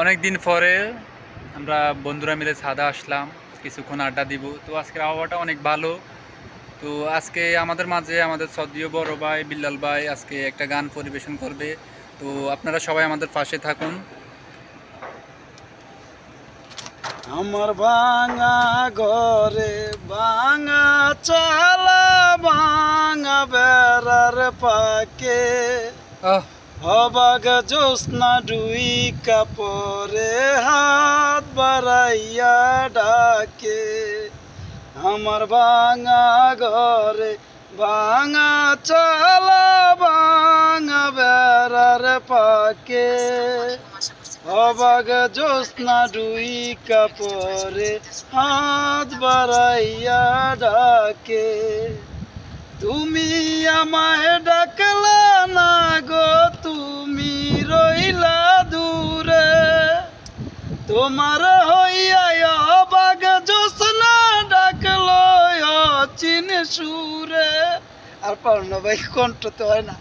অনেক দিন পরে আমরা বন্ধুরা মিলে ছাদা আসলাম কিছুক্ষণ আড্ডা দিব। তো আজকের আবহাওয়াটা অনেক ভালো। তো আজকে আমাদের মাঝে আমাদের সদীয় বড় ভাই বিল্লাল ভাই আজকে একটা গান পরিবেশন করবে। তো আপনারা সবাই আমাদের পাশে থাকুন। আমার ভাঙা ঘরে ভাঙা চালা ভাঙা বেড়ার পাকে। আহ, অবাগ জোৎস্না ডুই কাপড়ে হাত বাড়াইয়া ডাকে, আমার ভাঙা ঘরে ভাঙা চালা, ভাঙা বেড়ার পাকে। অবাগ জোৎস্না ডুই কাপড়ে হাত বাড়াইয়া ডাকে, তুমি আমায় ডাকলা রইলা দূরে, তোমার হইয়া বাগ জোসনা ডাকলো চিন সুরে। আর পারো না ভাই, কণ্ঠ তো হয় না।